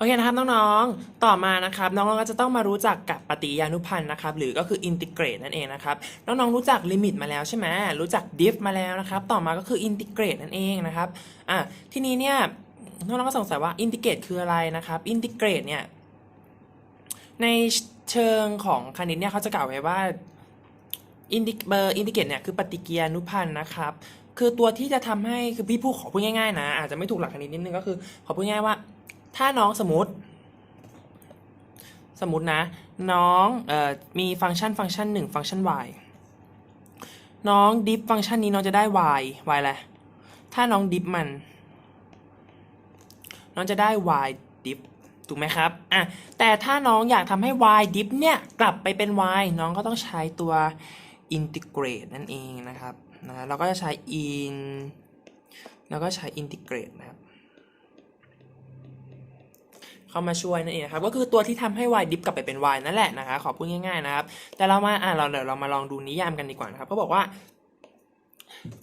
โอเคนะครับน้องๆ ต่อมานะครับน้องๆก็จะต้องมารู้จักกับปฏิยานุพันธ์นะครับหรือก็คืออินทิเกรตนั่นเองนะครับน้องๆรู้จักลิมิตมาแล้วใช่ไหมรู้จักดิฟมาแล้วนะครับต่อมาก็คืออินทิเกรตนั่นเองนะครับอะทีนี้เนี่ยน้องๆก็สงสัยว่าอินทิเกรตคืออะไรนะครับอินทิเกรตเนี่ยในเชิงของคณิตเนี่ยเขาจะกล่าวไว้ว่าอินทิเบอร์อินทิเกรตเนี่ยคือปฏิกิริยานุพันธ์นะครับ คือตัวที่จะทำให้คือพี่พูดขอพูดง่ายๆนะอาจจะไม่ถูกหลักคณิตนิดนึงก็คือขอพูดง่ายว่า ถ้าน้องสมมติ สมมตินะ น้องออมีฟังก์ชันฟังก์ชันหนึ่งฟังก์ชัน y น้องดิฟฟังก์ชันนี้น้องจะได้ y y อะไรถ้าน้องดิฟมัน น้องจะได้ y ดิฟถูกไหมครับ อะ แต่ถ้าน้องอยากทำให้ y ดิฟเนี่ย กลับไปเป็น y น้องก็ต้องใช้ตัว integrate นั่นเองนะครับ นะ เราก็จะใช้ in แล้วก็ใช้ integrate นะครับ เข้ามาช่วยนั่นเองนะครับก็คือตัวที่ทำให้ y ดิฟกลับไปเป็น y นั่นแหละนะคะขอพูดง่ายๆนะครับแต่เรามาอ่าเราเดี๋ยวเรามาลองดูนิยามกันดีกว่านะครับเขาบอกว่า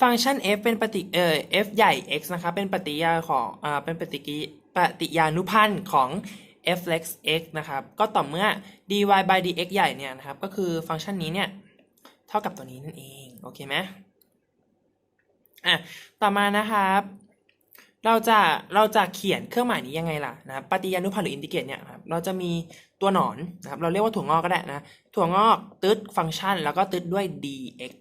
ฟังก์ชัน f เป็นปฏิเอ่อ f ใหญ่ x นะครับเป็นปฏิยาของอ่าเป็นปฏิกิปฏิยานุพันธ์ของ f x x นะครับก็ต่อเมื่อ dy by dx ใหญ่เนี่ยนะครับก็คือฟังก์ชันนี้เนี่ยเท่ากับตัวนี้นั่นเองโอเคไหมอะต่อมานะครับ เราจะเราจะเขียนเครื่องหมายนี้ยังไงล่ะนะครับปฏิยานุพันธ์หรืออินทิเกรตเนี่ยครับเราจะมีตัวหนอนนะครับเราเรียกว่าถั่วงอกก็ได้นะถั่วงอกตึดฟังก์ชัน แล้วก็ตึดด้วย dx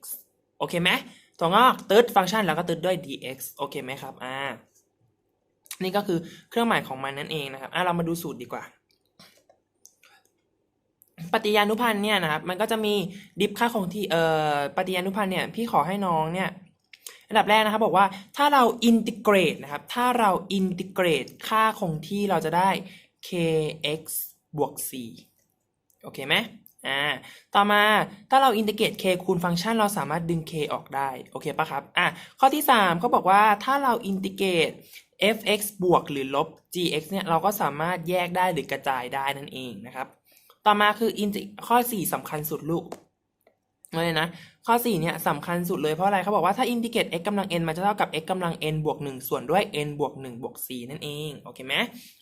โอเคไหมถั่วงอกตึดฟังก์ชันแล้วก็ตึดด้วย dx โอเคไหมครับอ่านี่ก็คือเครื่องหมายของมันนั่นเองนะครับอะเรามาดูสูตรดีกว่า ปฏิยานุพันธ์เนี่ยนะครับมันก็จะมีดิฟค่าคงที่เอ่อปฏิยานุพันธ์เนี่ยพี่ขอให้น้องเนี่ย อันดับแรกนะครับบอกว่าถ้าเราอินทิเกรตนะครับ ถ้าเราอินทิเกรตค่าคงที่เราจะได้ kx บวก c โอเคไหมอ่า ต่อมาถ้าเราอินทิเกรต k คูณฟังก์ชันเราสามารถดึง k ออกได้ โอเคปะครับ อะ ข้อที่3เขาบอกว่าถ้าเราอินทิเกรต fx บวกหรือลบ gx เนี่ยเราก็สามารถแยกได้หรือกระจายได้นั่นเองนะครับ ต่อมาคือ inti- ข้อ 4สำคัญสุดลูก เลยนะข้อ4เนี่ยสำคัญสุดเลยเพราะอะไรเขาบอกว่าถ้าอินทิเกรต x กำลัง n มันจะเท่ากับ x กำลัง n บวก1ส่วนด้วย n บวก1บวก c นั่นเองโอเคไหม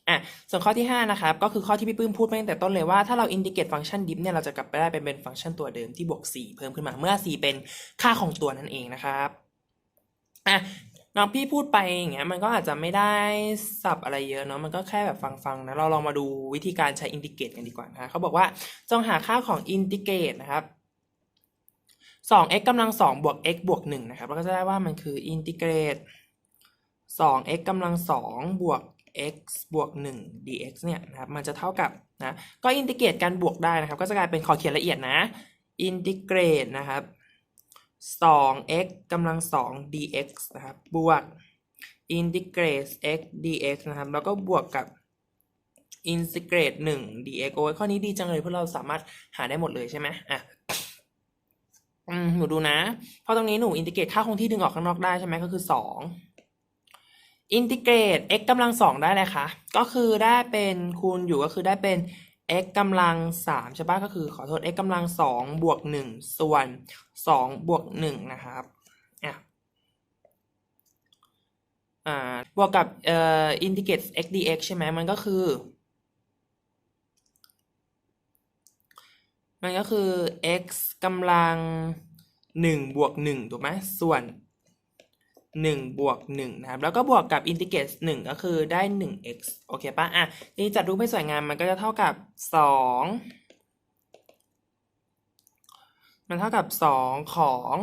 อะส่วนข้อที่5นะครับก็คือข้อที่พี่ปื้มพูดไปตั้งแต่ต้นเลยว่าถ้าเราอินทิเกรตฟังก์ชันดิฟเนี่ยเราจะกลับไปได้เป็นเป็นฟังก์ชันตัวเดิมที่บวก4เพิ่มขึ้นมาเมื่อ c เป็นค่าของตัวนั่นเองนะครับอะน้องพี่พูดไปอย่างเงี้ยมันก็อาจจะไม่ได้สับอะไรเยอะเนาะมันก็แค่แบบฟังๆนะเราลองมาดูวิธีการใช้อินทิเกรตกันดีกว่านะเขาบอกว่าจงหาค่าของอินทิเกรตนะครับ สอง x กำลังสองบวก x บวกหนึ่งนะครับเราก็จะได้ว่ามันคืออินทิเกรตสอง x กำลังสองบวก x บวกหนึ่ง dx เนี่ยนะครับมันจะเท่ากับนะก็อินทิเกรตการบวกได้นะครับ ก็จะกลายเป็นขอเขียนละเอียดนะอินทิเกรตนะครับ 2x กำลัง2 dx นะครับบวก integrate x dx นะครับแล้วก็บวกกับ integrate 1 dx โอ้ยข้อนี้ดีจังเลยเพราะเราสามารถหาได้หมดเลยใช่ไหมอะ อืมหนูดูนะ เพราะตรงนี้หนู integrate ค่าคงที่ดึงออกข้างนอกได้ใช่ไหมก็คือ2 integrate x กำลัง2ได้เลยค่ะ ก็คือได้เป็นคูณอยู่ก็คือได้เป็น x กำลังสามใช่ปะก็คือขอโทษ x กำลังสองบวกหนึ่งส่วนสองบวกหนึ่งนะครับอะอ่าบวกกับเอ่อ integrate x dx ใช่ไหมมันก็คือ มันก็คือ x กำลังหนึ่งบวกหนึ่งถูกไหมส่วนหนึ่งบวกหนึ่งนะครับ แล้วก็บวกกับ integrate หนึ่งก็คือได้หนึ่ง x โอเคปะอะนี่จัดรูปให้สวยงามมันก็จะเท่ากับสองมันเท่ากับสองของ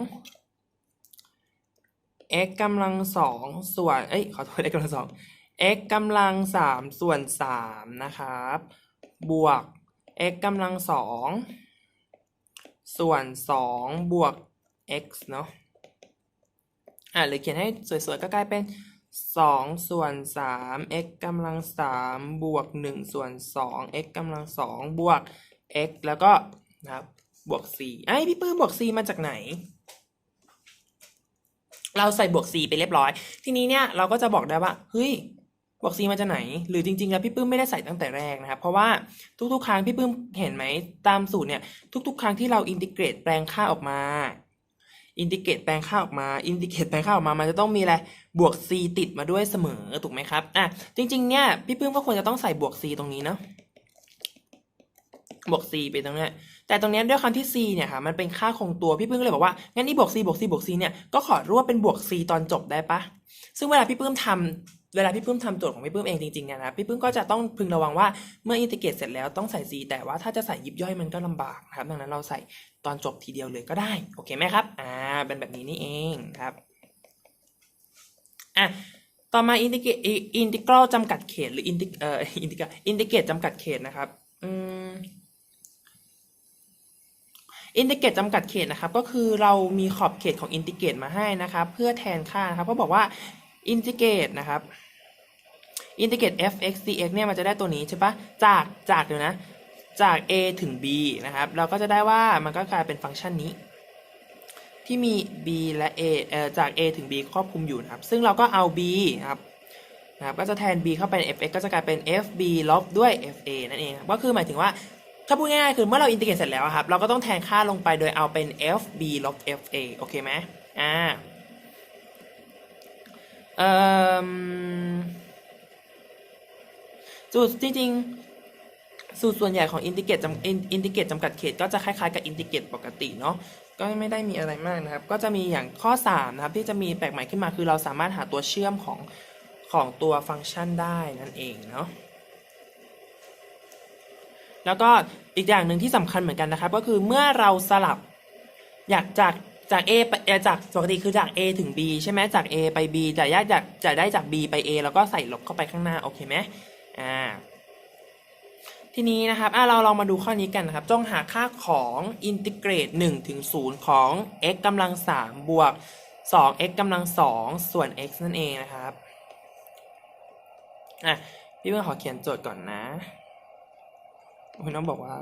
x กำลังสองส่วน เอ้ย ขอโทษ x กำลังสอง x กำลังสามส่วนสามนะครับ บวก x กำลังสอง ส่วนสองบวก x เนาะอะหรือเขียนให้สวยๆ ก็กลายเป็นสองส่วนสาม x กำลังสามบวกหนึ่งส่วนสอง x กำลังสองบวก x แล้วก็นะครับบวก c ไอ้พี่ปื้มบวก c มาจากไหน เราใส่บวก c ไปเรียบร้อย ทีนี้เนี่ย เราก็จะบอกได้ว่า เฮ้ย บวก c มาจากไหน หรือจริงๆ แล้วพี่ปื้มไม่ได้ใส่ตั้งแต่แรกนะครับ เพราะว่าทุกๆ ครั้งพี่ปื้มเห็นไหมตามสูตรเนี่ยทุกๆ ครั้งที่เราอินทิเกรตแปลงค่าออกมาอินทิเกรตแปลงค่าออกมาอินทิเกรตแปลงค่าออกมามันจะต้องมีอะไรบวก c ติดมาด้วยเสมอถูกไหมครับอะจริงๆเนี่ยพี่ปื้มก็ควรจะต้องใส่บวก c ตรงนี้เนาะบวก c ไปตรงเนี้ยแต่ตรงเนี้ยด้วยคำที่ c เนี่ยค่ะมันเป็นค่าคงตัวพี่ปื้มก็เลยบอกว่างั้นนี่บวก c บวก c บวก c เนี่ยก็ขอรวบเป็นบวก c ตอนจบได้ปะซึ่งเวลาพี่ปื้มทำ เวลาพี่ปื้มทำโจทย์ของพี่ปื้มเองจริงๆเนี่ยนะพี่ปื้มก็จะต้องพึงระวังว่าเมื่ออินทิเกรตเสร็จแล้วต้องใส่ c แต่ว่าถ้าจะใส่ยิบย่อยมันก็ลำบากนะครับ ดังนั้นเราใส่ตอนจบทีเดียวเลยก็ได้ โอเคไหมครับ อ่า เป็นแบบนี้นี่เองครับ อะ ต่อมาอินทิเกรตอินทิกรัลจำกัดเขตหรืออินทิเอ่ออินทิกอินทิเกรตจำกัดเขตนะครับ อืมอินทิเกรตจำกัดเขตนะครับก็คือเรามีขอบเขตของอินทิเกรตมาให้นะครับ เพื่อแทนค่านะครับเพราบอกว่า อินทิเกรตนะครับอินทิเกรต f(x) dx เนี่ยมันจะได้ตัวนี้ใช่ปะจากจากเดี๋ยวนะจาก a ถึง b นะครับ เราก็จะได้ว่ามันก็กลายเป็นฟังก์ชันนี้ ที่มี b และ a เอ่อจาก a ถึง b ครอบคลุมอยู่นะครับ ซึ่งเราก็เอา b นะครับนะครับก็จะแทน b เข้าไปใน f(x) ก็จะกลายเป็น fb ลบด้วย fa นั่นเองก็คือหมายถึงว่าถ้าพูดง่ายๆคือเมื่อเราอินทิเกรตเสร็จแล้วครับ เราก็ต้องแทนค่าลงไปโดยเอาเป็น fb ลบ fa โอเคไหมอ่า สูตรจริงๆสูตรส่วนใหญ่ของอินทิเกรตจำอินทิเกรตจำกัดเขตก็จะคล้ายๆกับอินทิเกรตปกติเนาะก็ไม่ได้มีอะไรมากนะครับ ก็จะมีอย่างข้อ 3 นะครับ ที่จะมีแปลกใหม่ขึ้นมาคือเราสามารถหาตัวเชื่อมของของตัวฟังก์ชันได้นั่นเองเนาะแล้วก็อีกอย่างหนึ่งที่สำคัญเหมือนกันนะครับ ก็คือเมื่อเราสลับอยากจาก จาก A ไปเอ่อจากปกติคือจาก A ถึง B ใช่ไหมจาก A ไป B แต่ยากจากจะได้จาก B ไป A แล้วก็ใส่ลบเข้าไปข้างหน้าโอเคไหมอ่าทีนี้นะครับอะเราลองมาดูข้อนี้กันนะครับ จงหาค่าของอินทิเกรต1ถึง0ของ x กำลัง3บวก 2x กำลัง2ส่วน x นั่นเองนะครับอะพี่เพื่อนขอเขียนโจทย์ก่อนนะคุณน้องบอกว่า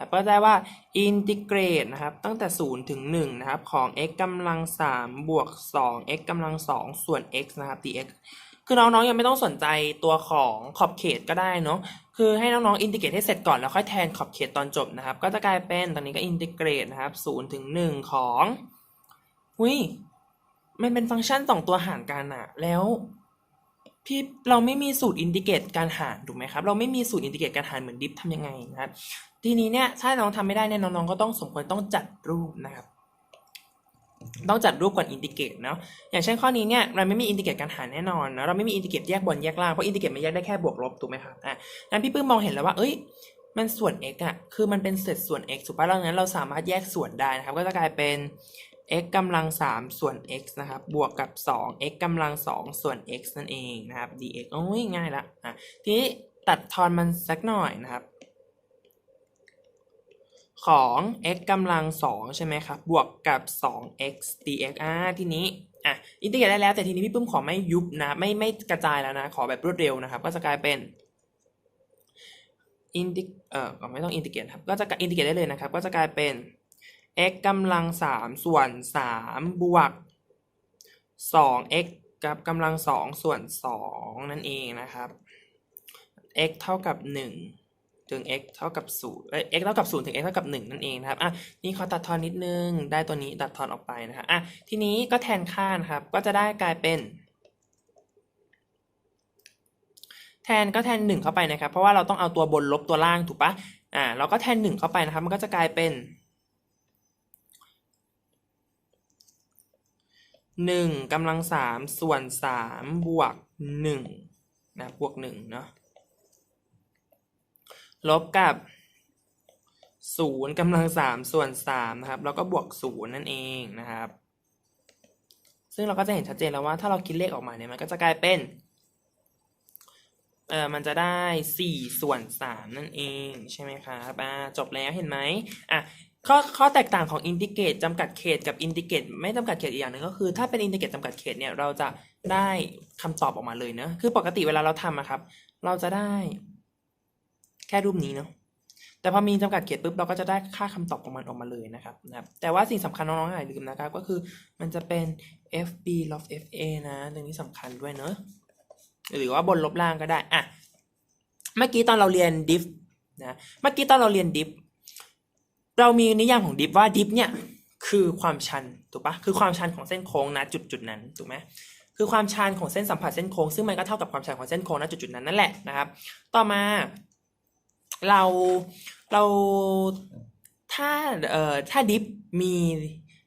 ครับก็ได้ว่าอินทิเกรตนะครับ ตั้งแต่ 0 ถึง 1 นะครับ ของ x กำลัง 3 บวก 2x กำลัง 2 ส่วน x นะครับ dx คือน้องๆ ยังไม่ต้องสนใจตัวของขอบเขตก็ได้เนาะ คือให้น้องๆ อินทิเกรตให้เสร็จก่อนแล้วค่อยแทนขอบเขตตอนจบนะครับ ก็จะกลายเป็นตอนนี้ก็อินทิเกรตนะครับ0ถึง 1 ของ อุ้ย มันเป็นฟังก์ชันสองตัวหารกันอะแล้ว พี่เราไม่มีสูตรอินทิเกรตการหารถูกไหมครับเราไม่มีสูตรอินทิเกรตการหารเหมือนดิฟทำยังไงนะครับทีนี้เนี่ยถ้าน้องทำไม่ได้เนี่ยน้องๆก็ต้องสมควรต้องจัดรูปนะครับต้องจัดรูปก่อนอินทิเกรตเนาะอย่างเช่นข้อนี้เนี่ยเราไม่มีอินทิเกรตการหารแน่นอนนะเราไม่มีอินทิเกรตแยกบนแยกล่างเพราะอินทิเกรตมันแยกได้แค่บวกลบถูกไหมครับอะนั้นพี่ปื้มมองเห็นแล้วว่าเอ้ยมันส่วน x อะคือมันเป็นเศษส่วน x ถูกปะแล้วงั้นเราสามารถแยกส่วนได้นะครับ ก็จะกลายเป็น x กำลัง 3 ส่วน x นะครับ บวกกับ 2 x กำลัง 2 ส่วน x นั่นเองนะครับ dx โอ้ยง่ายละอะทีนี้ตัดทอนมันสักหน่อยนะครับ ของ x กำลัง 2 ใช่ไหมครับ บวกกับ 2x dx อ่าทีนี้อะอินทิเกรตได้แล้วแต่ทีนี้พี่ปุ้มขอไม่ยุบนะ ไม่ไม่กระจายแล้วนะ ขอแบบรวดเร็วนะครับ ก็จะกลายเป็นอินทิเอ่อไม่ต้องอินทิเกรตครับ ก็จะอินทิเกรตได้เลยนะครับ ก็จะกลายเป็น x กำลัง3ส่วน3บวก 2x กับกำลัง2ส่วน2นั่นเองนะครับ x เท่ากับ1ถึง x เท่ากับ0เอ้ย x เท่ากับ0ถึง x เท่ากับ 1 นั่นเองนะครับ อะ นี่ขอตัดทอนนิดนึง ได้ตัวนี้ตัดทอนออกไปนะครับอะ ทีนี้ก็แทนค่านะครับ ก็จะได้กลายเป็น แทนก็แทน 1 เข้าไปนะครับ เพราะว่าเราต้องเอาตัวบนลบตัวล่างถูกปะอ่า เราก็แทน 1 เข้าไปนะครับ มันก็จะกลายเป็น 1กำลัง3ส่วน3บวก1นะบวก1เนาะลบกับ0กำลัง3ส่วน3นะครับแล้วก็บวก0นั่นเองนะครับ ซึ่งเราก็จะเห็นชัดเจนแล้วว่าถ้าเราคิดเลขออกมาเนี่ยมันก็จะกลายเป็นเออมันจะได้ 4 ส่วน 3 นั่นเองใช่ไหมครับอ่าจบแล้วเห็นไหมอะ ข้อข้อแตกต่างของอินทิเกรตจำกัดเขตกับอินทิเกรตไม่จำกัดเขตอีกอย่างหนึ่งก็คือ ถ้าเป็นอินทิเกรตจำกัดเขตเนี่ยเราจะได้คำตอบออกมาเลยเนะคือปกติเวลาเราทำอะครับ เราจะได้แค่รูปนี้เนาะแต่พอมีจำกัดเขตปุ๊บเราก็จะได้ค่าคำตอบของมันออกมาเลยนะครับนะครับ แต่ว่าสิ่งสำคัญน้องๆอย่าลืมนะครับ ก็คือมันจะเป็น fb ลบ fa นะตรงนี้สำคัญด้วยเนอะหรือว่าบนลบล่างก็ได้อะเมื่อกี้ตอนเราเรียน diff นะเมื่อกี้ตอนเราเรียน diff เรามีนิยามของดิฟว่าดิฟเนี่ยคือความชันถูกปะคือความชันของเส้นโค้งนะจุดจุดนั้นถูกไหมคือความชันของเส้นสัมผัสเส้นโค้งซึ่งมันก็เท่ากับความชันของเส้นโค้งณจุดจุดนั้นนั่นแหละนะครับ ต่อมาเราเราถ้าเอ่อถ้าดิฟมี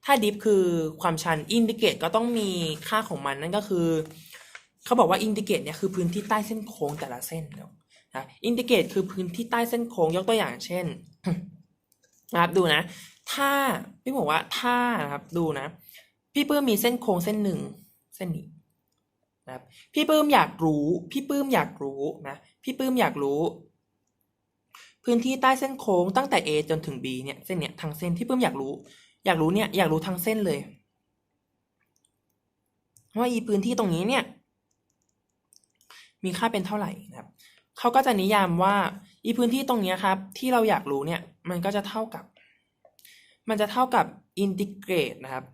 ถ้าดิฟคือความชันอินดิเกตก็ต้องมีค่าของมันนั่นก็คือเขาบอกว่าอินดิเกตเนี่ยคือพื้นที่ใต้เส้นโค้งแต่ละเส้นนะนะอินดิเกตคือพื้นที่ใต้เส้นโค้งยกตัวอย่างเช่น นะครับดูนะ ถ้าพี่บอกว่าถ้านะครับดูนะ พี่ปื้มมีเส้นโค้งเส้นหนึ่งเส้นนี้นะครับพี่ปื้มอยากรู้ พี่ปื้มอยากรู้นะพี่ปื้มอยากรู้ พื้นที่ใต้เส้นโค้งตั้งแต่ A จนถึง B เนี่ยเส้นเนี่ยทางเส้นที่ปื้มอยากรู้ อยากรู้เนี่ยอยากรู้ทั้งเส้นเลยว่าอีพื้นที่ตรงนี้เนี่ยมีค่าเป็นเท่าไหร่นะครับเขาก็จะนิยามว่า อีพื้นที่ตรงนี้ครับ ที่เราอยากรู้เนี่ย มันก็จะเท่ากับ มันจะเท่ากับอินทิเกรตนะครับ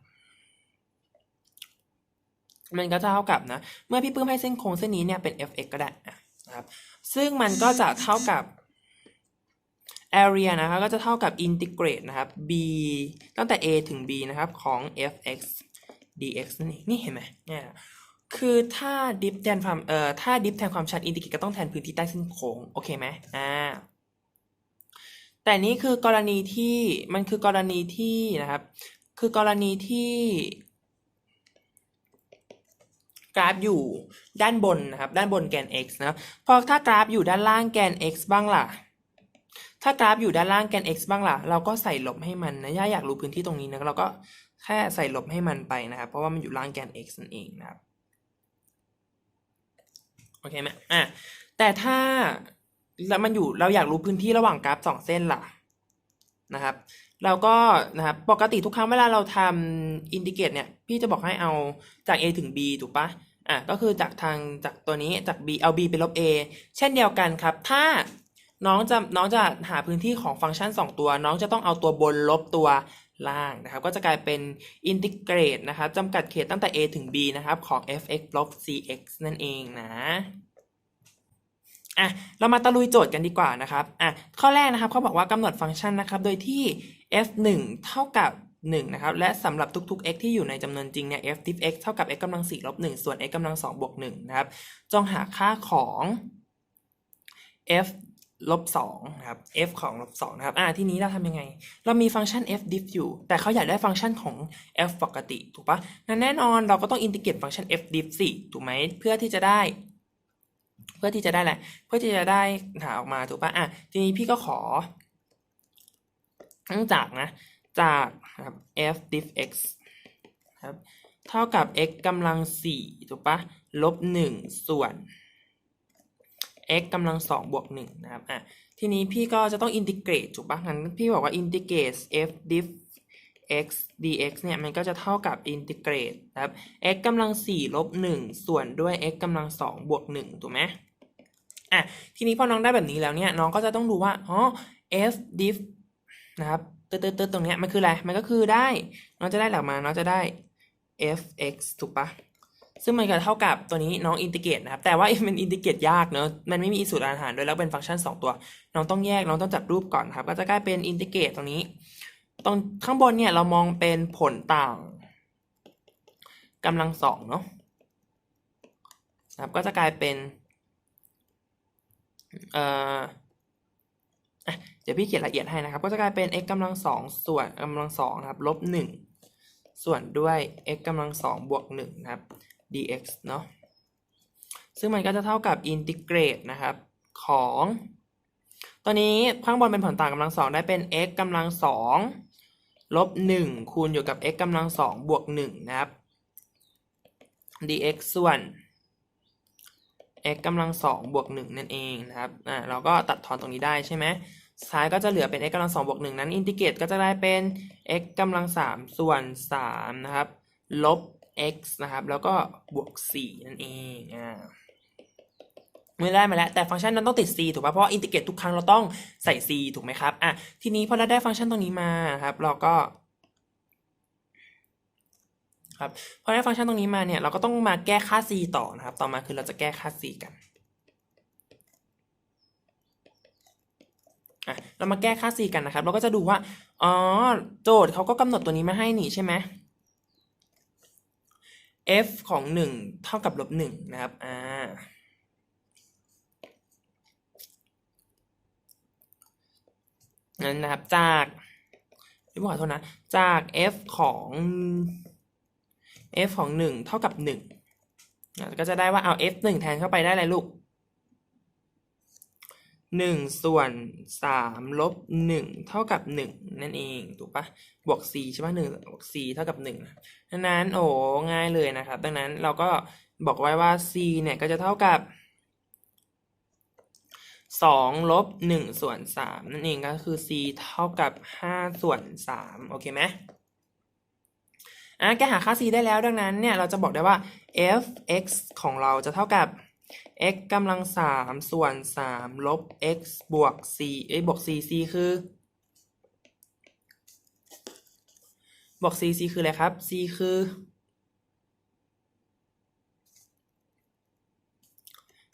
มันก็จะเท่ากับนะ เมื่อพี่ปื้มให้เส้นโค้งเส้นนี้เนี่ยเป็น fx ก็ได้อะนะครับ ซึ่งมันก็จะเท่ากับ area นะครับก็จะเท่ากับ integrate นะครับ b ตั้งแต่ a ถึง b นะครับของ fx dx นั่นเองนี่เห็นไหมเนี่ย คือถ้าดิฟแทนความเอ่อถ้าดิฟแทนความชัน integrate ก็ต้องแทนพื้นที่ใต้เส้นโค้งโอเคไหมอ่าแต่นี่คือกรณีที่มันคือกรณีที่นะครับ คือกรณีที่กราฟอยู่ด้านบนนะครับด้านบนแกน x นะครับพอถ้ากราฟอยู่ด้านล่างแกน x บ้างล่ะ ถ้ากราฟอยู่ด้านล่างแกน x บ้างล่ะ เราก็ใส่ลบให้มันนะย่าอยากรู้พื้นที่ตรงนี้นะเราก็แค่ใส่ลบให้มันไปนะครับ เพราะว่ามันอยู่ล่างแกน x นั่นเองนะครับ โอเคไหมอะแต่ถ้าแล้วมันอยู่เราอยากรู้พื้นที่ระหว่างกราฟสองเส้นล่ะนะครับ เราก็นะครับปกติทุกครั้งเวลาเราทำอินดิเกตเนี่ย พี่จะบอกให้เอาจาก a ถึง b ถูกปะอะก็คือจากทางจากตัวนี้จาก b เอา b ไปลบ a เช่นเดียวกันครับ ถ้าน้องจะน้องจะหาพื้นที่ของฟังก์ชัน 2 ตัว น้องจะต้องเอาตัวบนลบตัว ล่างนะครับ ก็จะกลายเป็นอินทิเกรตนะครับจำกัดเขตตั้งแต่ a ถึง b นะครับ ของ f(x) ลบ c(x) นั่นเองนะอะเรามาตะลุยโจทย์กันดีกว่านะครับอะข้อแรกนะครับเขาบอกว่ากำหนดฟังก์ชันนะครับ โดยที่ f 1เท่ากับ1นะครับ และสำหรับทุกๆ x ที่อยู่ในจำนวนจริงเนี่ย f diff x เท่ากับ x กำลัง4ลบ1ส่วน x กำลัง2บวก1นะครับ จงหาค่าของ f ลบ2นะครับ f ของลบ2นะครับ อะทีนี้เราทำยังไง เรามีฟังก์ชัน f diff อยู่ แต่เขาอยากได้ฟังก์ชันของ f ปกติ ถูกปะงั้นแน่นอนเราก็ต้องอินทิเกรตฟังก์ชัน f diff สิถูกไหม เพื่อที่จะได้ เพื่อที่จะได้แหละ เพื่อที่จะได้หาออกมา ถูกปะอะ ทีนี้พี่ก็ขอเนื่องจากนะ จากครับ f diff x ครับ เท่ากับ x กำลังสี่ถูกปะลบหนึ่งส่วน x กำลังสองบวกหนึ่งนะครับอะทีนี้พี่ก็จะต้องอินทิเกรตถูกปะงั้นพี่บอกว่าอินทิเกรต f diff x dx เนี่ยมันก็จะเท่ากับอินทิเกรตนะครับ x กำลังสี่ลบหนึ่งส่วนด้วย x กำลังสองบวกหนึ่งถูกไหมอะทีนี้พอน้องได้แบบนี้แล้วเนี่ยน้องก็จะต้องดูว่าอ๋อ f diff นะครับเติร์ดๆๆตรงเนี้ยมันคืออะไร มันก็คือได้ น้องจะได้หลักมา น้องจะได้ f(x) ถูกปะ ซึ่งมันก็เท่ากับตัวนี้น้องอินทิเกรตนะครับ แต่ว่ามันอินทิเกรตยากเนอะมันไม่มีสูตรอาหารด้วยแล้วเป็นฟังก์ชัน 2 ตัว น้องต้องแยกน้องต้องจับรูปก่อนครับ ก็จะกลายเป็นอินทิเกรตตรงนี้ ตรงข้างบนเนี่ยเรามองเป็นผลต่างกำลังสองเนาะนะครับก็จะกลายเป็นเอ่อเดี๋ยวพี่เขียนละเอียดให้นะครับ ก็จะกลายเป็น x กำลังสองส่วนกำลังสองนะครับลบหนึ่งส่วนด้วย x กำลังสองบวกหนึ่งนะครับ dx เนาะซึ่งมันก็จะเท่ากับอินทิเกรตนะครับของ ตัวนี้ข้างบนเป็นผลต่างกำลังสองได้เป็น x กำลังสองลบหนึ่งคูณอยู่กับ x กำลังสองบวกหนึ่งนะครับ dx ส่วน x กำลังสองบวกหนึ่งนั่นเองนะครับอ่าเราก็ตัดทอนตรงนี้ได้ใช่ไหมสุดท้ายก็จะเหลือเป็น x กำลังสองบวกหนึ่งนั้นอินทิเกรตก็จะได้เป็น x กำลังสามส่วนสามนะครับ ลบ x นะครับ แล้วก็บวกสี่นั่นเองอ่าไม่ได้มาแล้ว แต่ฟังก์ชันนั้นต้องติด c ถูกป่ะเพราะอินทิเกรตทุกครั้งเราต้องใส่ c ถูกไหมครับอะทีนี้พอเราได้ฟังก์ชันตรงนี้มาครับ เราก็ครับพอได้ฟังก์ชันตรงนี้มาเนี่ยเราก็ต้องมาแก้ค่า c ต่อนะครับ ต่อมาคือเราจะแก้ค่า c กันอะเรามาแก้ค่า c กันนะครับ เราก็จะดูว่า อ๋อ โจทย์เขาก็กำหนดตัวนี้มาให้นี่ใช่ไหม f ของหนึ่งเท่ากับลบหนึ่งนะครับ อ่า นั้นนะครับ จากพี่ขอโทษนะ จาก f ของ f ของหนึ่งเท่ากับหนึ่งอะก็จะได้ว่าเอา f หนึ่งแทนเข้าไปได้อะไรลูก หนึ่งส่วนสามลบหนึ่งเท่ากับหนึ่งนั่นเองถูกปะบวก c ใช่ปะหนึ่งบวก c เท่ากับหนึ่งดังนั้นโอ้ง่ายเลยนะครับ ดังนั้นเราก็บอกไว้ว่า c เนี่ยก็จะเท่ากับสองลบหนึ่งส่วนสามนั่นเองก็คือ c เท่ากับห้าส่วนสามโอเคไหมอะแกหาค่า c ได้แล้วดังนั้นเนี่ยเราจะบอกได้ว่า f x ของเราจะเท่ากับ x กำลังสามส่วนสามลบ x บวก c เอ้ยบวก c c คือบวก c c คืออะไรครับ c คือ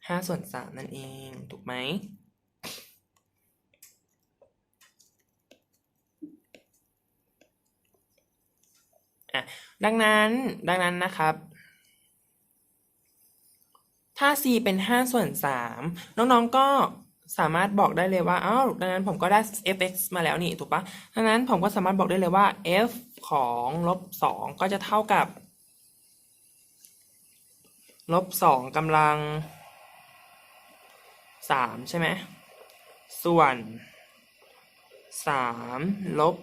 ห้าส่วนสามนั่นเอง ถูกไหมอะดังนั้นดังนั้นนะครับ ถ้า c เป็น 5 ส่วน 3 น้องๆก็สามารถบอกได้เลยว่าอ้าวดังนั้นผมก็ได้ f(x) มาแล้วนี่ถูกปะดังนั้นผมก็สามารถบอกได้เลยว่า f ของลบ2ก็จะเท่ากับลบ2กำลัง 3 ใช่ไหมส่วน 3 ลบ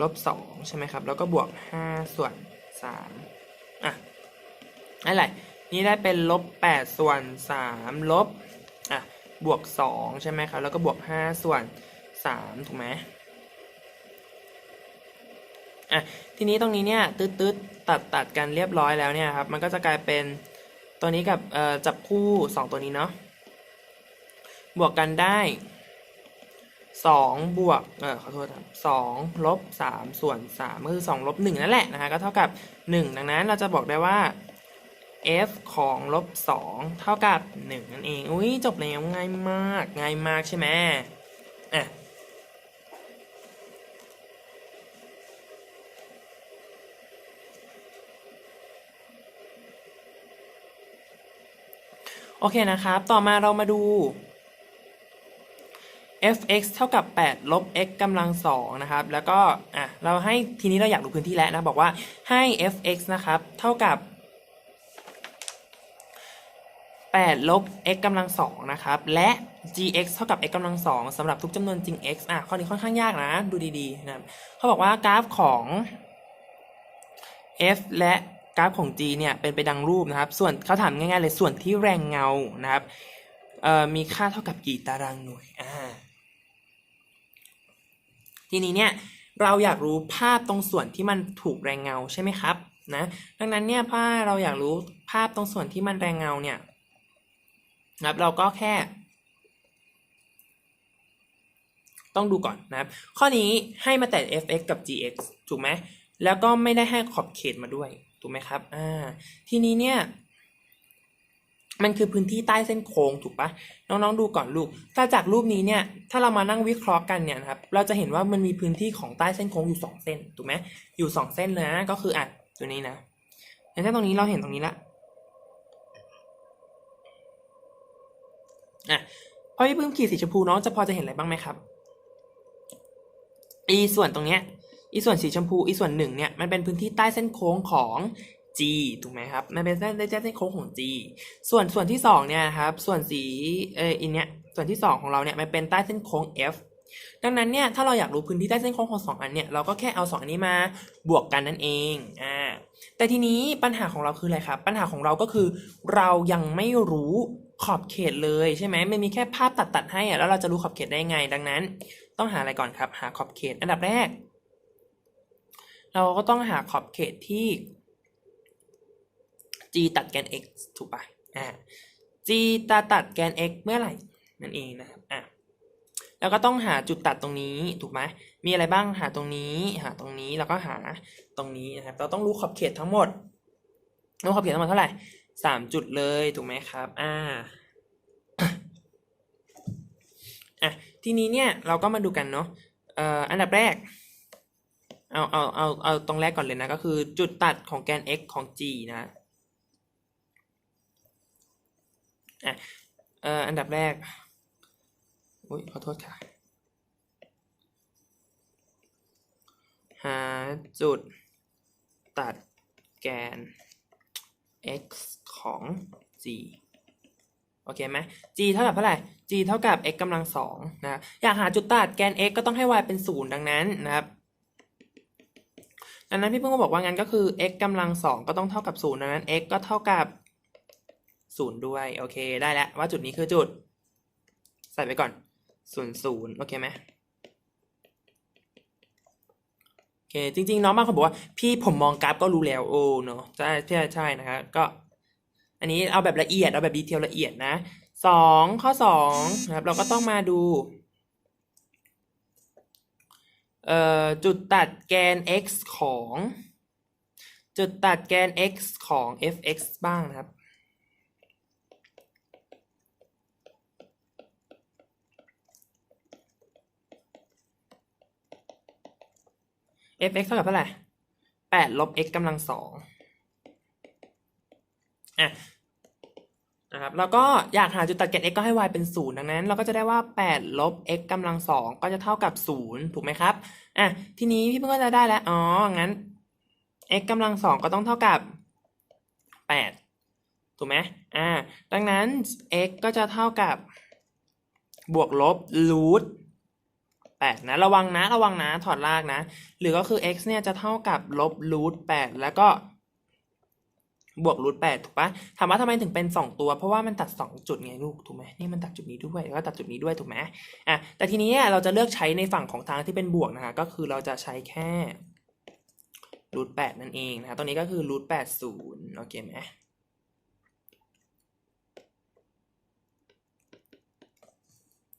ลบ 2 ใช่ไหมครับ แล้วก็บวก 5 ส่วน 3 อะอะไร นี่ได้เป็นลบแปดส่วนสามลบอะบวกสองใช่ไหมครับ แล้วก็บวกห้าส่วนสามถูกไหมอะทีนี้ตรงนี้เนี่ยตืดตืดตัดตัดกันเรียบร้อยแล้วเนี่ยครับ มันก็จะกลายเป็นตัวนี้กับเอ่อจับคู่สองตัวนี้เนาะบวกกันได้สองบวกเออขอโทษครับสองลบสามส่วนสามก็คือสองลบหนึ่งนั่นแหละนะคะก็เท่ากับหนึ่งดังนั้นเราจะบอกได้ว่า f ของลบสองเท่ากับหนึ่งนั่นเอง อุ้ยจบแล้วง่ายมาก ง่ายมากใช่ไหมอะโอเคนะครับ ต่อมาเรามาดู f(x) เท่ากับ 8 ลบ x กำลังสองนะครับ แล้วก็ อะ เราให้ทีนี้เราอยากรู้พื้นที่แล้วนะ บอกว่าให้ f(x) นะครับ เท่ากับ 8 ลบ x กำลังสองนะครับ และ gx เท่ากับ x กำลังสองสำหรับทุกจำนวนจริง x อะข้อนี้ค่อนข้างยากนะ ดูดีๆนะเขาบอกว่ากราฟของ f และกราฟของ g เนี่ยเป็นไปดังรูปนะครับ ส่วนเขาถามง่ายๆเลยส่วนที่แรงเงานะครับเอ่อมีค่าเท่ากับกี่ตารางหน่วยอ่าทีนี้เนี่ยเราอยากรู้ภาพตรงส่วนที่มันถูกแรงเงาใช่ไหมครับนะดังนั้นเนี่ยถ้าเราอยากรู้ภาพตรงส่วนที่มันแรงเงาเนี่ย นะครับเราก็แค่ ต้องดูก่อนนะครับ ข้อนี้ให้มาแต่ f(x) กับ gx ถูกไหมแล้วก็ไม่ได้ให้ขอบเขตมาด้วย ถูกไหมครับอ่าทีนี้เนี่ยมันคือพื้นที่ใต้เส้นโค้งถูกปะน้องๆดูก่อนลูก ถ้าจากรูปนี้เนี่ย ถ้าเรามานั่งวิเคราะห์กันเนี่ยครับ เราจะเห็นว่ามันมีพื้นที่ของใต้เส้นโค้งอยู่สองเส้น ถูกไหมอยู่สองเส้นเลยนะ ก็คืออะตัวนี้นะอย่างเช่นตรงนี้เราเห็นตรงนี้ละ อะพอพี่ปื้มขีดสีชมพูน้องจะพอจะเห็นอะไรบ้างไหมครับอีส่วนตรงเนี้ยอีส่วนสีชมพูอีส่วนหนึ่งเนี่ยมันเป็นพื้นที่ใต้เส้นโค้งของ G ถูกไหมครับมันเป็นเส้นใต้เส้นโค้งของ G ส่วนส่วนที่สองเนี่ยครับส่วนสีเอออินเนี้ยส่วนที่สองของเราเนี่ยมันเป็นใต้เส้นโค้ง F ดังนั้นเนี่ยถ้าเราอยากรู้พื้นที่ใต้เส้นโค้งของสองอันเนี่ยเราก็แค่เอาสองอันนี้มาบวกกันนั่นเองอ่าแต่ทีนี้ปัญหาของเราคืออะไรครับปัญหาของเราก็คือเรายังไม่รู้ ขอบเขตเลยใช่ไหมมันมีแค่ภาพตัดตัดให้อะแล้วเราจะรู้ขอบเขตได้ไงดังนั้น ต้องหาอะไรก่อนครับ หาขอบเขตอันดับแรก เราก็ต้องหาขอบเขตที่ g ตัดแกน x ถูกปะอ่า g ตาตัดแกน x เมื่อไหร่นั่นเองนะครับอะแล้วก็ต้องหาจุดตัดตรงนี้ถูกไหมมีอะไรบ้างหาตรงนี้ หาตรงนี้แล้วก็หาตรงนี้นะครับ เราต้องรู้ขอบเขตทั้งหมดรู้ขอบเขตทั้งหมดเท่าไหร่ สามจุดเลยถูกไหมครับอ่าอะทีนี้เนี่ยเราก็มาดูกันเนาะเอ่ออันดับแรกเอาเอาเอาเอาตรงแรกก่อนเลยนะก็คือจุดตัดของแกน x ของ g นะอะเอ่ออันดับแรกอุ้ยขอโทษค่ะหาจุดตัดแกน x ของ g โอเคไหม g เท่ากับเท่าไหร่ g เท่ากับ x กำลังสองนะอยากหาจุดตัดแกน x ก็ต้องให้ y เป็นศูนย์ดังนั้นนะครับดังนั้นพี่เพิ่งก็บอกว่างั้นก็คือ x กำลังสองก็ต้องเท่ากับศูนย์ดังนั้น x ก็เท่ากับศูนย์ด้วยโอเค ได้แล้วว่าจุดนี้คือจุด ใส่ไปก่อนศูนย์ศูนย์โอเคไหมโอเคจริง ๆ น้องบางคนบอกว่า พี่ผมมองกราฟก็รู้แล้วโอ้เนาะใช่ใช่ใช่นะครับก็ อันนี้เอาแบบละเอียดเอาแบบดีเทลละเอียดนะสองข้อสองนะครับ เราก็ต้องมาดูเอ่อจุดตัดแกน x ของ จุดตัดแกน x ของ f(x) บ้างนะครับ f(x) เท่ากับเท่าไหร่แปดลบ x กำลังสองอะนะครับแล้วก็อยากหาจุดตัดแกน x ก็ให้ y เป็นศูนย์ดังนั้น เราก็จะได้ว่า 8 ลบ x กำลังสองก็จะเท่ากับศูนย์ถูกไหมครับอะทีนี้พี่เพิ่งก็จะได้แล้ว อ๋อ งั้น x กำลังสองก็ต้องเท่ากับ 8 ถูกไหมอ่าดังนั้น x ก็จะเท่ากับบวกลบรูท แปดนะระวังนะระวังนะถอดรากนะ หรือก็คือ x เนี่ยจะเท่ากับลบรูทแปดแล้วก็บวกรูทแปดถูกปะถามว่าทำไมถึงเป็นสองตัว เพราะว่ามันตัดสองจุดไงลูกถูกไหมนี่มันตัดจุดนี้ด้วยแล้วก็ตัดจุดนี้ด้วยถูกไหมอะแต่ทีนี้เนี่ยเราจะเลือกใช้ในฝั่งของทางที่เป็นบวกนะคะก็คือเราจะใช้แค่รูทแปดนั่นเองนะคะตรงนี้ก็คือรูทแปดศูนย์โอเคไหม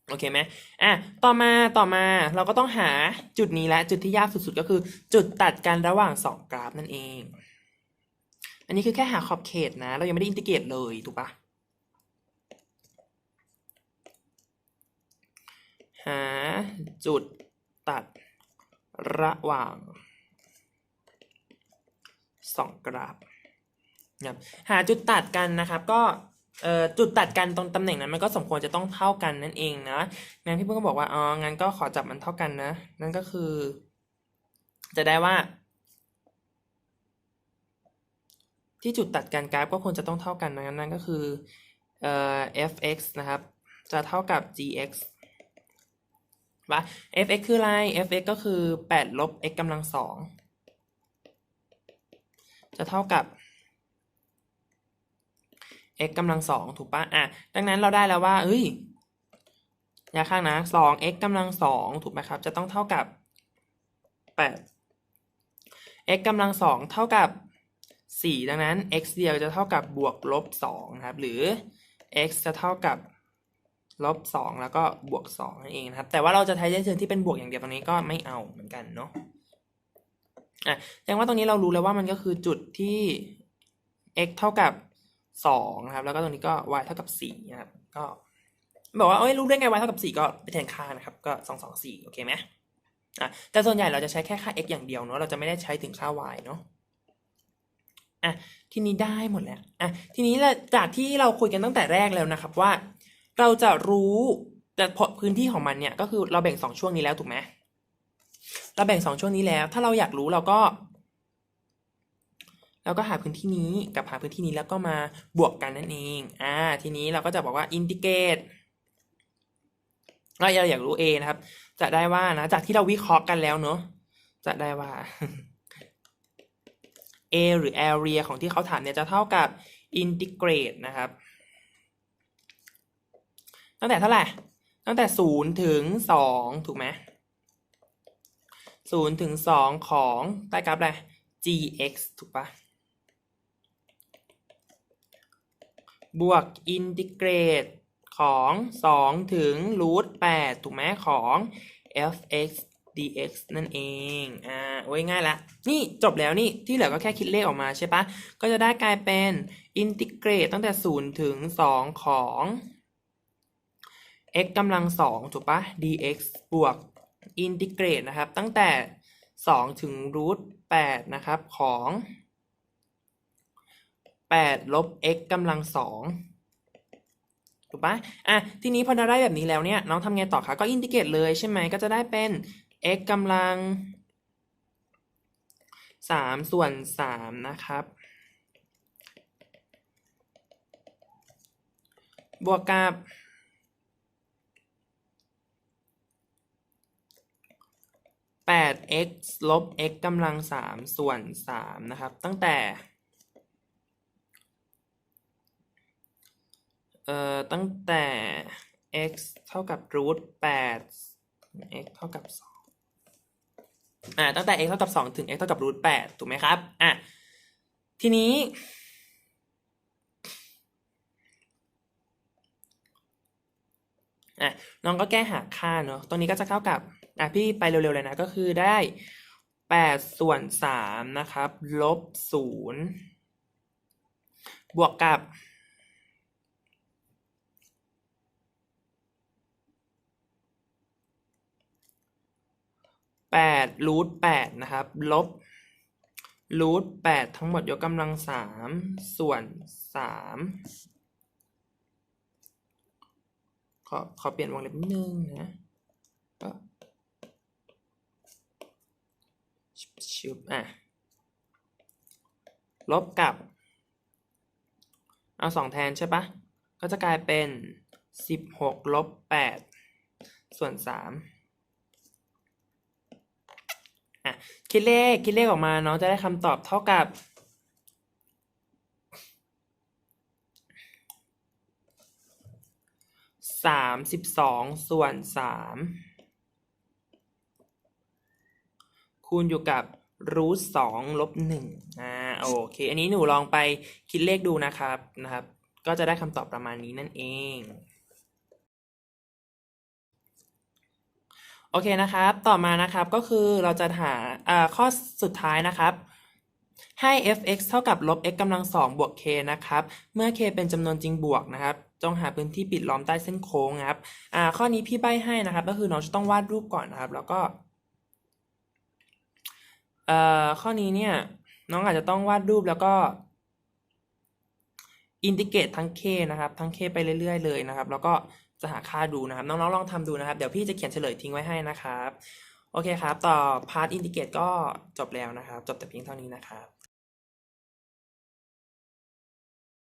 โอเคไหมอะ ต่อมา ต่อมา เราก็ต้องหาจุดนี้และ จุดที่ยากสุดๆ ก็คือ จุดตัดกันระหว่างสองกราฟนั่นเอง อันนี้คือแค่หาขอบเขตนะ เรายังไม่ได้อินทิเกรตเลย ถูกปะหาจุดตัดระหว่างสองกราฟนะหาจุดตัดกันนะครับ ก็ จุดตัดกันตรงตำแหน่งนั้นมันก็สมควรจะต้องเท่ากันนั่นเองนะงั้นพี่เพิ่งก็บอกว่าอ๋องั้นก็ขอจับมันเท่ากันนะ นั่นก็คือ จะได้ว่า ที่จุดตัดกันกราฟก็ควรจะต้องเท่ากันนะนั่นก็คือเอ่อ f(x) นะครับ จะเท่ากับ gx ปะ f(x) คืออะไร f(x) ก็คือ8ลบ x กำลังสองจะเท่ากับ x กำลังสองถูกปะอะ ดังนั้นเราได้แล้วว่าเอ้ยยาข้างนะสอง x กำลังสองถูกไหมครับ จะต้องเท่ากับแปด x กำลังสองเท่ากับสี่ดังนั้น x เดียวจะเท่ากับบวกลบสองครับ หรือ x จะเท่ากับลบสองแล้วก็บวกสองนั่นเองนะครับ แต่ว่าเราจะใช้เชิงที่เป็นบวกอย่างเดียวตรงนี้ก็ไม่เอาเหมือนกันเนาะอะแสดงว่าตรงนี้เรารู้แล้วว่ามันก็คือจุดที่ x เท่ากับ สองนะครับ แล้วก็ตรงนี้ก็ y เท่ากับสี่นะครับ ก็บอกว่าเอ้ยรู้ได้ไง y เท่ากับสี่ก็ไปแทนค่านะครับ ก็สองสองสี่โอเคไหมอะแต่ส่วนใหญ่เราจะใช้แค่ค่า x อย่างเดียวเนาะ เราจะไม่ได้ใช้ถึงค่า y เนาะอะทีนี้ได้หมดแล้วอะทีนี้จากที่เราคุยกันตั้งแต่แรกแล้วนะครับว่า เราจะรู้แต่พื้นที่ของมันเนี่ยก็คือเราแบ่งสองช่วงนี้แล้วถูกไหมเราแบ่งสองช่วงนี้แล้ว ถ้าเราอยากรู้เราก็ เราก็หาพื้นที่นี้กับหาพื้นที่นี้แล้วก็มาบวกกันนั่นเอง อ่า ทีนี้เราก็จะบอกว่าอินทิเกรตเราอยากรู้ a นะครับ จะได้ว่านะ จากที่เราวิเคราะห์กันแล้วเนอะ จะได้ว่า a หรือ area ของที่เขาถามเนี่ยจะเท่ากับ integrate นะครับ ตั้งแต่เท่าไหร่ ตั้งแต่ศูนย์ถึงสองถูกไหมศูนย์ถึงสองของใต้กราฟอะไร gx ถูกปะ บวกอินทิเกรตของสองถึงรูทแปดถูกไหมของ fx dx นั่นเอง อ่าโอ้ยง่ายละ นี่จบแล้วนี่ที่เหลือก็แค่คิดเลขออกมาใช่ปะ ก็จะได้กลายเป็นอินทิเกรตตั้งแต่ศูนย์ถึงสองของ x กำลังสองถูกปะ dx บวกอินทิเกรตนะครับ ตั้งแต่สองถึงรูทแปดนะครับของ แปดลบ x กำลังสองถูกปะอะทีนี้พอเราได้แบบนี้แล้วเนี่ยน้องทำไงต่อคะก็อินทิเกรตเลยใช่ไหมก็จะได้เป็น x กำลังสามส่วนสามนะครับ บวกกับแปด x ลบ x กำลังสามส่วนสามนะครับ ตั้งแต่ เอ่อตั้งแต่ x เท่ากับรูทแปด x เท่ากับสองอ่าตั้งแต่ x เท่ากับสองถึง x เท่ากับรูทแปดถูกไหมครับอะทีนี้อะน้องก็แก้หาค่าเนอะตรงนี้ก็จะเท่ากับอะพี่ไปเร็วๆเลยนะก็คือได้แปดส่วนสามนะครับลบศูนย์บวกกับ แปดรูทแปดนะครับ ลบรูทแปดทั้งหมดยกกำลังสามส่วนสามขอขอเปลี่ยนวงเล็บนิดนึงนะก็ชึบอะ ลบกับ เอาสองแทนใช่ปะ ก็จะกลายเป็นสิบหกลบแปดส่วนสาม อะคิดเลขคิดเลขออกมาน้องจะได้คำตอบเท่ากับสามสิบสองส่วนสามคูณอยู่กับรูทสองลบหนึ่งอ่าโอเค อันนี้หนูลองไปคิดเลขดูนะครับนะครับ ก็จะได้คำตอบประมาณนี้นั่นเอง โอเคนะครับ ต่อมานะครับก็คือเราจะหาข้อสุดท้ายนะครับ ให้ f(x) เท่ากับลบ x กำลังสองบวก k นะครับ เมื่อ k เป็นจำนวนจริงบวกนะครับ จงหาพื้นที่ปิดล้อมใต้เส้นโค้งครับข้อนี้พี่ใบ้ให้นะครับ ก็คือน้องจะต้องวาดรูปก่อนนะครับ แล้วก็ข้อนี้เนี่ยน้องอาจจะต้องวาดรูปแล้วก็อินทิเกรตทั้ง k นะครับ ทั้ง k ไปเรื่อย ๆ เลยนะครับ แล้วก็ จะหาค่าดูนะครับ น้องๆลองทำดูนะครับ เดี๋ยวพี่จะเขียนเฉลยทิ้งไว้ให้นะครับ โอเคครับ ต่อพาร์ทอินทิเกรตก็จบแล้วนะครับ จบแต่เพียงเท่านี้นะครับ